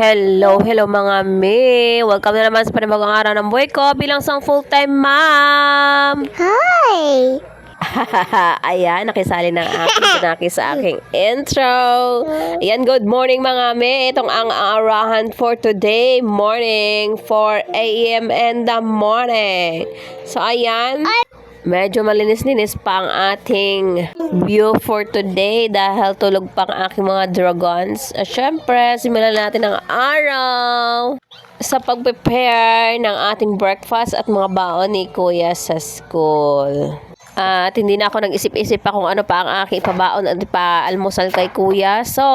Hello, hello mga me. Welcome na naman sa panibagong araw ng buhay ko bilang isang full-time mom. Hi! Ayan, nakisali ng aking pinaki sa aking intro. Ayan, good morning mga me. Itong ang arahan for today morning, 4 a.m. in the morning. So, ayan. Medyo malinis-linis pa ang ating view for today dahil tulog pa ang aking mga dragons. At syempre, simulan natin ang araw sa pag-prepare ng ating breakfast at mga baon ni Kuya sa school. At hindi na ako nag-isip-isip pa kung ano pa ang aking pabaon at pa-almusal kay kuya. So,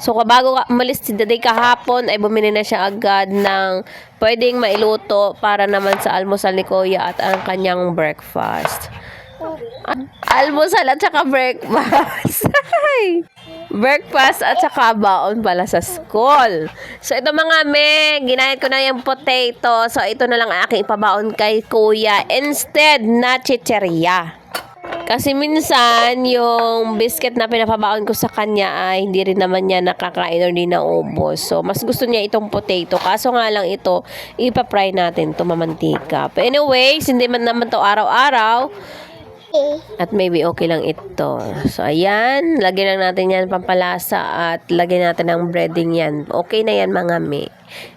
so bago umalis si Daday kahapon ay bumili na siya agad ng pwedeng mailuto para naman sa almusal ni kuya at ang kanyang breakfast. Almusal at saka breakfast. breakfast at saka baon pala sa school. So, ito mga me, ginayat ko na yung potato. So, ito na lang aking ipabaon kay kuya. Instead, na chicheria. Kasi minsan, yung biscuit na pinapabaon ko sa kanya ay hindi rin naman niya nakakain or di naubos. So, mas gusto niya itong potato. Kaso nga lang ito, ipapry natin to mamantika. But anyways, hindi man naman to araw-araw. At maybe okay lang ito. So, ayan. Lagyan lang natin yan pampalasa at lagyan natin ng breading yan. Okay na yan mga me.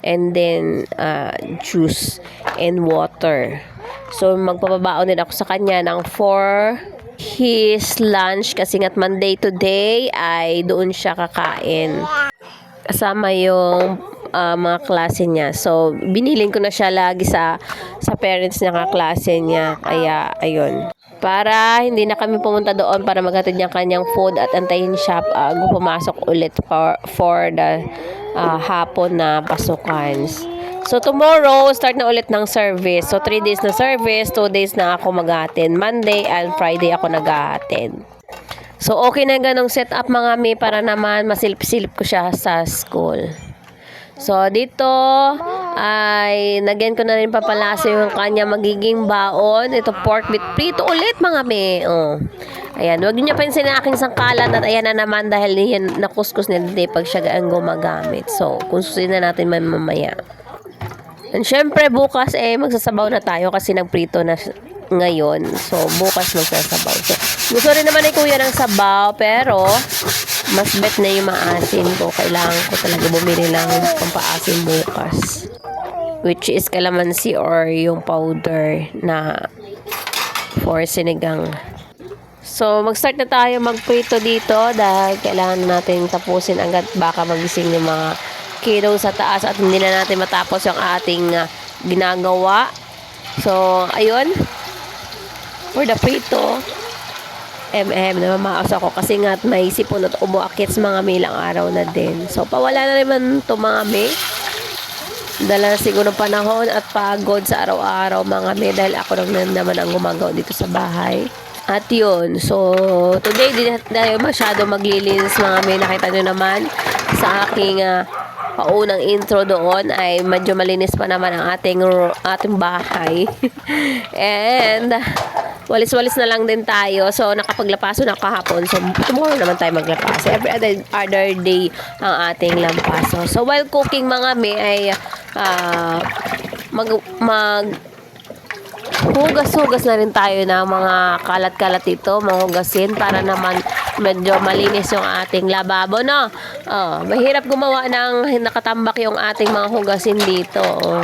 And then, uh, juice and water. So, magpapabaon din ako sa kanya ng for his lunch kasi nga't Monday today ay doon siya kakain kasama yung ah, mga klase niya. So, binilin ko na siya lagi sa sa parents niya kaklase niya. Kaya, ayun. Para hindi na kami pumunta doon para maghatid niya kanyang food at antayin siya uh, pumasok ulit for, for the ah, hapon na pasukan. So, tomorrow, start na ulit ng service. So, 3 days na service, 2 days na ako mag-attend. Monday and Friday ako nag-attend. So, okay na ganong setup mga mi para naman masilip-silip ko siya sa school. So, dito ay nagyan ko na rin papalasa yung kanya magiging baon. Ito pork with prito ulit mga mi. Oh. Ayan, wag niyo pansin na aking sangkalan at ayan na naman dahil yan nakuskus niya dito pag siya ang gumagamit. So, kususin na natin mamaya. And syempre bukas eh magsasabaw na tayo kasi nagprito na ngayon. So bukas magsasabaw. So gusto rin naman ni kuya ng sabaw pero mas bet na yung maasim ko. Kailangan ko talaga bumili ng pampaasim bukas. Which is calamansi or yung powder na for sinigang. So, mag-start na tayo magprito dito dahil kailangan natin tapusin agad baka magising yung mga kiddo sa taas at hindi na natin matapos yung ating ah, ginagawa. So, ayun. For the prito, MM na mamaos ako kasi nga may sipon at umuakit sa mga milang araw na din. So, pawala na naman to mga may. Dala na siguro panahon at pagod sa araw-araw mga may dahil ako lang naman ang gumagawa dito sa bahay. At yun, so today di na tayo masyado maglilinis mga may nakita nyo naman sa aking ah, paunang intro doon ay medyo malinis pa naman ang ating ating bahay. And walis-walis na lang din tayo. So nakapaglapaso na kahapon. So tomorrow naman tayo maglapas. Every other, other day ang ating lampaso. So while cooking mga may ay ah, mag mag hugas-hugas na rin tayo ng mga kalat-kalat ito, mahugasin para naman medyo malinis yung ating lababo, no? Oh, mahirap gumawa ng nakatambak yung ating mga hugasin dito. Oh.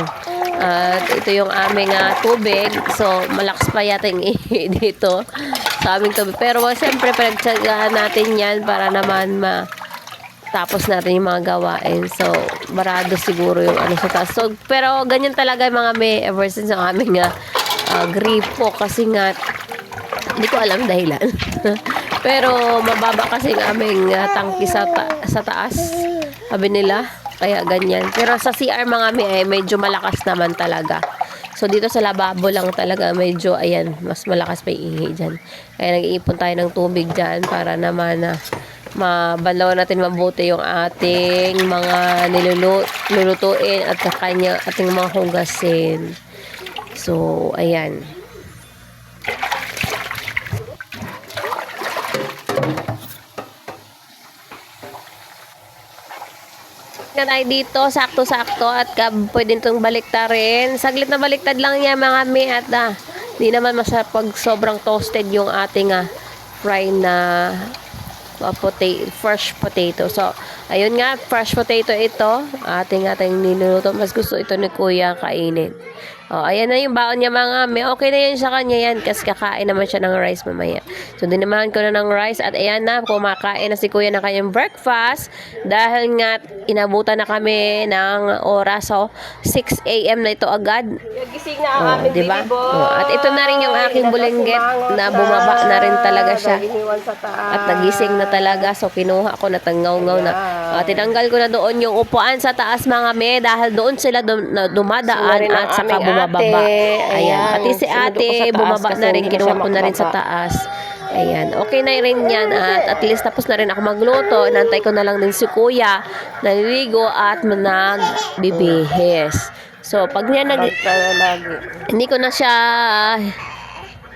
At ito yung aming ah, tubig. So, malakas pa yata yung dito sa aming tubig. Pero well, siyempre, pinagtsagaan natin yan para naman ma tapos natin yung mga gawain. So, barado siguro yung ano sa taas. So, pero ganyan talaga yung mga may ever since ang aming uh, gripo kasi nga hindi ko alam dahilan. pero mababa kasi ang aming ah, tangki sa, ta- sa taas. Sabi nila. Kaya ganyan. Pero sa CR mga may ay medyo malakas naman talaga. So, dito sa lababo lang talaga medyo, ayan, mas malakas pa ihi dyan. Kaya nag-iipon tayo ng tubig dyan para naman na mabanlaw natin mabuti yung ating mga nilulu- lulutuin at sa kanya ating mga hugasin. So, ayan. Na tayo dito, sakto-sakto at ka, pwede itong baliktad rin. Saglit na baliktad lang yan mga mi at ah, di naman masarap pag sobrang toasted yung ating ah, fry na uh, potato, fresh potato. So, ayun nga, fresh potato ito. Ating ating niluluto. Mas gusto ito ni Kuya kainin. Oh, ayan na yung baon niya mga may okay na yan sa kanya yan kasi kakain naman siya ng rice mamaya. So dinamahan ko na ng rice at ayan na kumakain na si kuya ng kanyang breakfast dahil nga inabutan na kami ng oras so 6 a.m. na ito agad. Gising na ang Oh, aming di ba? baby boy. Oh, at ito na rin yung aking bulengget na bumaba na rin talaga siya. At nagising na talaga. So, kinuha ko na tangaw-ngaw na. Ah, tinanggal ko na doon yung upuan sa taas mga me dahil doon sila dum- dumadaan ang at saka aming bumababa. ate. Ayan. Ayan. Pati si ate, bumaba na rin. siya ko na rin sa taas. Ayan. Okay na rin yan. At at least tapos na rin ako magluto. Nantay ko na lang din si kuya. Naliligo at nagbibihis. So, pag niya nag, hindi ko na siya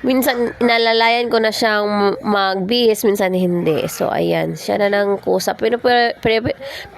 minsan inalalayan ko na siyang magbihis minsan hindi. So ayan. Siya na nang kusa pero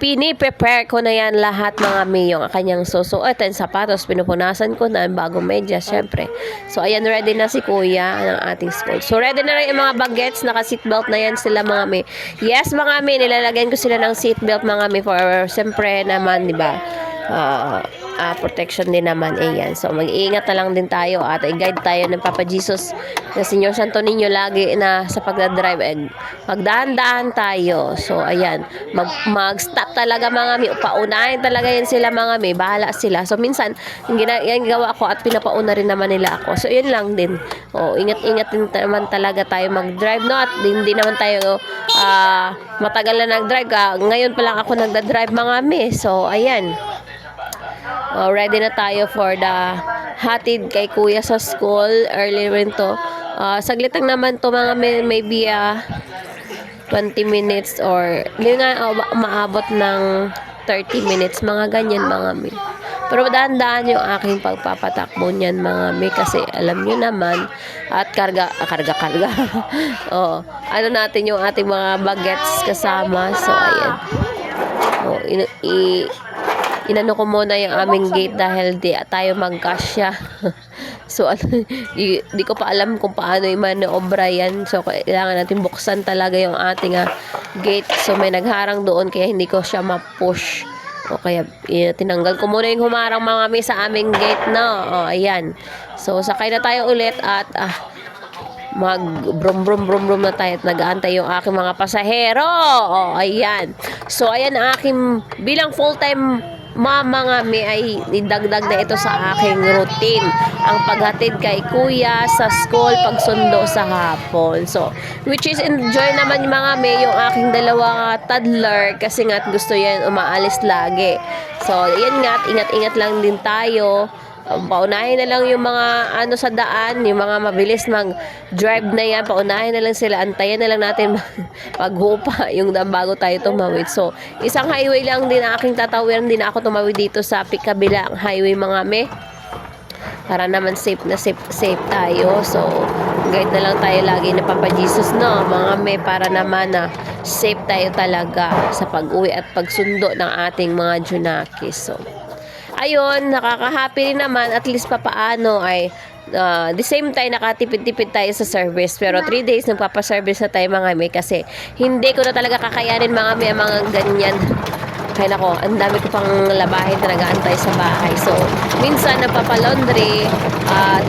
pini-prepare ko na yan lahat mga may yung kanyang susuot and sapatos. Pinupunasan ko na ang bagong medyas syempre. So ayan ready na si kuya ng ating school. So ready na rin yung mga bagets. Naka seatbelt na yan sila mga may yes mga may nilalagyan ko sila ng seatbelt mga may for syempre naman di ba ah ah, protection din naman ayan. So mag-iingat na lang din tayo at i-guide tayo ng Papa Jesus na Senyor Santo Niño lagi na sa pagdadrive eh, magdahan-dahan tayo. So ayan mag, mag-stop talaga mga mi paunahin talaga yan sila mga mi bahala sila. So minsan yung gina, ko at pinapauna rin naman nila ako. So yun lang din. Oh, ingat-ingat din naman talaga tayo mag-drive no? At hindi naman tayo ah, matagal na nag-drive. Ka ngayon pa lang ako nagda-drive mga mi. So ayan Oh, ready na tayo for the hatid kay kuya sa school. Early rin to. Ah, saglit lang naman to mga may, maybe ah, 20 minutes or hindi nga ba- maabot ng 30 minutes. Mga ganyan mga may. Pero dahan-dahan yung aking pagpapatakbo niyan mga may kasi alam nyo naman at karga, ah, karga, karga. oh, ano natin yung ating mga bagets kasama. So, ayan. Oh, in, i, inano ko muna yung aming gate dahil di tayo magkasya. so, ano, di, di ko pa alam kung paano yung manoobra yan. So, kailangan natin buksan talaga yung ating ah, gate. So, may nagharang doon kaya hindi ko siya ma-push. O kaya eh, tinanggal ko muna yung humarang mga may sa aming gate na. O, ayan. So, sakay na tayo ulit at ah, mag brum brum brum brum na tayo at nag-aantay yung aking mga pasahero. O, ayan. So, ayan ang aking bilang full-time mama nga may ay idagdag na ito sa aking routine. Ang paghatid kay kuya sa school, pagsundo sa hapon. So, which is enjoy naman mga may yung aking dalawa toddler kasi nga gusto yan umaalis lagi. So, yan nga, ingat-ingat lang din tayo. Paunahin na lang yung mga ano sa daan, yung mga mabilis mag-drive na yan, paunahin na lang sila, antayin na lang natin paghupa yung daan bago tayo tumawid. So, isang highway lang din aking tatawiran, din ako tumawid dito sa pi- kabilang highway mga me para naman safe na safe, safe tayo. So, guide na lang tayo lagi na Papa Jesus, no? Mga me, para naman na safe tayo talaga sa pag-uwi at pagsundo ng ating mga Junakis. So, ayun, nakaka-happy rin naman at least papaano ay uh, the same time nakatipid-tipid tayo sa service pero 3 days nagpapaservice na tayo mga may kasi hindi ko na talaga kakayanin mga may mga ganyan kaya nako, ang dami ko pang labahin na nag-aantay sa bahay. So, minsan napapalaundry at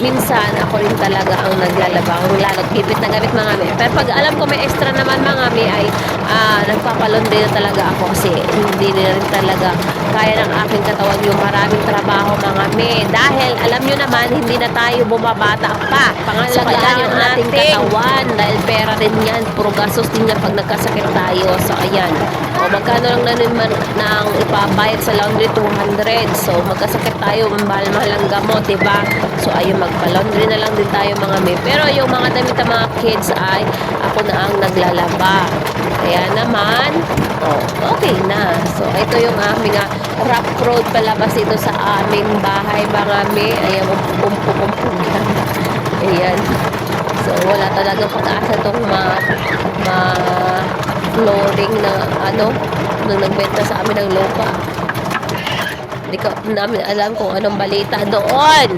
minsan ako rin talaga ang naglalaba. Ang lalot gipit na gamit mga may. Pero pag alam ko may extra naman mga may ay ah, nagpapalaundry na talaga ako kasi hindi na rin talaga kaya ng aking katawan yung maraming trabaho mga may. Dahil alam nyo naman, hindi na tayo bumabata pa. Pangalagaan yung ating katawan dahil pera rin yan. Puro gastos din yan pag nagkasakit tayo. So, ayan. O, magkano lang na naman ng ipabayad sa laundry? 200. So, magkasakit tayo, mahal-mahal ang gamot, diba? So, ayun, magpa-laundry na lang din tayo mga may. Pero yung mga damit ng mga kids ay ako na ang naglalaba. Kaya naman, oh, okay na. So, ito yung aming uh, rough road palabas dito sa aming bahay, mga may. Ayan, umpuk-umpuk yan. Ayan. So, wala talagang pag-asa itong ma, ma flooring na ano, nung nagbenta sa amin ng lupa. Hindi ko namin alam kung anong balita doon.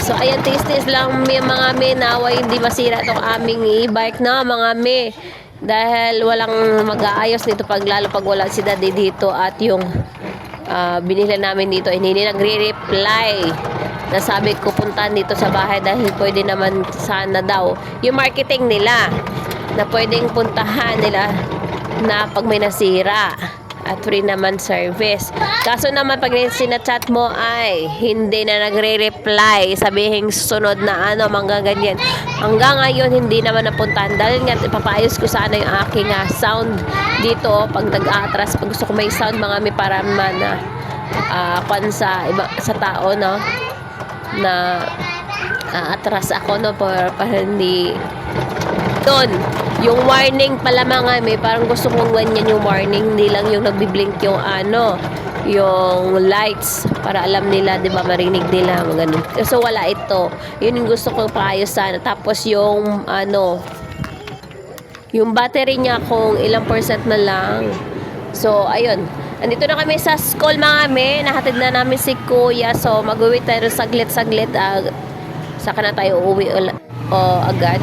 So, ayan, tis-tis lang may mga me, naway hindi masira itong aming e-bike na mga me. Dahil walang mag-aayos nito pag lalo pag wala si daddy dito at yung ah, binili namin dito, hindi nagre-reply. Nasabi ko puntahan dito sa bahay dahil pwede naman sana daw yung marketing nila na pwedeng puntahan nila na pag may nasira at free naman service. Kaso naman pag sinachat mo ay hindi na nagre-reply, sabihin sunod na ano, mga ganyan. Hanggang ngayon hindi naman napuntahan dahil nga ipapaayos ko sana yung aking ah, sound dito pag nag-atras. Pag gusto ko may sound mga may para man na ah, kwan sa, iba, sa tao no na ah, atras ako no para, para hindi doon yung warning pala mga may parang gusto kong ganyan yung warning hindi lang yung nagbiblink yung ano yung lights para alam nila 'di ba marinig nila mga ganun so wala ito yun yung gusto kong paayos sana tapos yung ano yung battery niya kung ilang percent na lang so ayun Andito na kami sa school mga me. Nahatid na namin si kuya. So mag-uwi tayo saglit-saglit. Uh, saka na tayo uuwi o agad.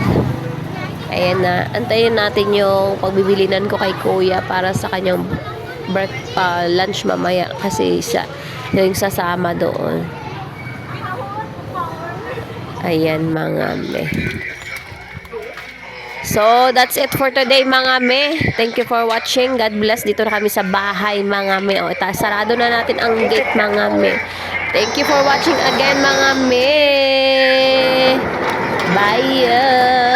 Ayan na. Antayin natin yung pagbibilinan ko kay kuya para sa kanyang break pa lunch mamaya kasi siya yung sasama doon. Ayan mga me. So, that's it for today mga me. Thank you for watching. God bless. Dito na kami sa bahay mga me. O, ita, sarado na natin ang gate mga me. Thank you for watching again mga me. Bye.